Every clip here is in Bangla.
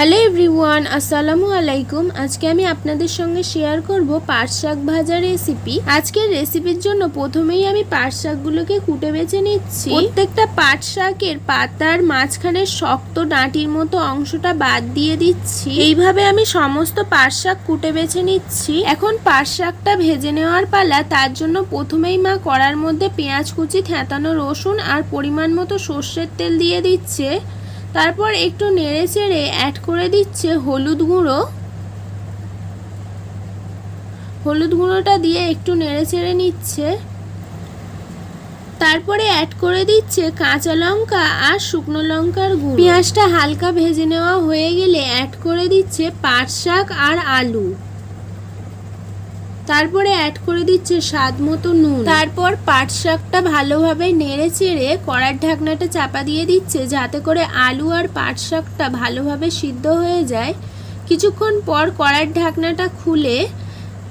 হ্যালো এভরিওয়ান, আসসালামু আলাইকুম। আজকে আমি আপনাদের সঙ্গে শেয়ার করব পাট শাক ভাজা রেসিপি আজকের রেসিপির জন্য প্রথমেই আমি পাট শাকগুলোকে কুটে বেছে নিচ্ছি। প্রত্যেকটা পাট শাকের পাতার মাঝখানে শক্ত ডাঁটির মতো অংশটা বাদ দিয়ে দিচ্ছি। এইভাবে আমি সমস্ত পাট শাক কুটে বেছে নিচ্ছি। এখন পাট শাকটা ভেজে নেওয়ার পালা তার জন্য প্রথমেই মা কড়ার মধ্যে পেঁয়াজ কুচি, থেঁতানো রসুন আর পরিমাণ মতো সর্ষের তেল দিয়ে দিচ্ছে। তারপর একটু নেড়ে চেড়ে অ্যাড করে দিচ্ছে হলুদ গুঁড়ো। হলুদ গুঁড়োটা দিয়ে একটু নেড়ে চেড়ে নিচ্ছে। তারপরে অ্যাড করে দিচ্ছে কাঁচা লঙ্কা আর শুকনো লঙ্কার গুঁড়ো। পেঁয়াজটা হালকা ভেজে নেওয়া হয়ে গেলে অ্যাড করে দিচ্ছে পাট শাক আর আলু। তারপরে অ্যাড করে দিচ্ছে স্বাদ মতো নুন। তারপর পাট শাকটা ভালোভাবে নেড়ে চেড়ে কড়ার ঢাকনাটা চাপা দিয়ে দিচ্ছে, যাতে করে আলু আর পাট শাকটা ভালোভাবে সিদ্ধ হয়ে যায়। কিছুক্ষণ পর কড়ার ঢাকনাটা খুলে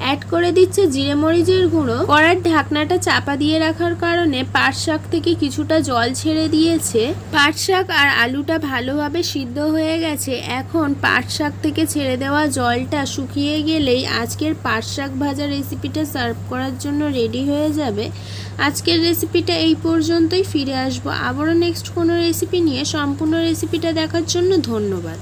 অ্যাড করে দিচ্ছে জিরে মরিচের গুঁড়ো। কড়ার ঢাকনাটা চাপা দিয়ে রাখার কারণে পাট শাক থেকে কিছুটা জল ছেড়ে দিয়েছে। পাট শাক আর আলুটা ভালোভাবে সিদ্ধ হয়ে গেছে। এখন পাট শাক থেকে ছেড়ে দেওয়া জলটা শুকিয়ে গেলেই আজকের পাট শাক ভাজা রেসিপিটা সার্ভ করার জন্য রেডি হয়ে যাবে। আজকের রেসিপিটা এই পর্যন্তই, ফিরে আসব আবারও নেক্সট কোনো রেসিপি নিয়ে। সম্পূর্ণ রেসিপিটা দেখার জন্য ধন্যবাদ।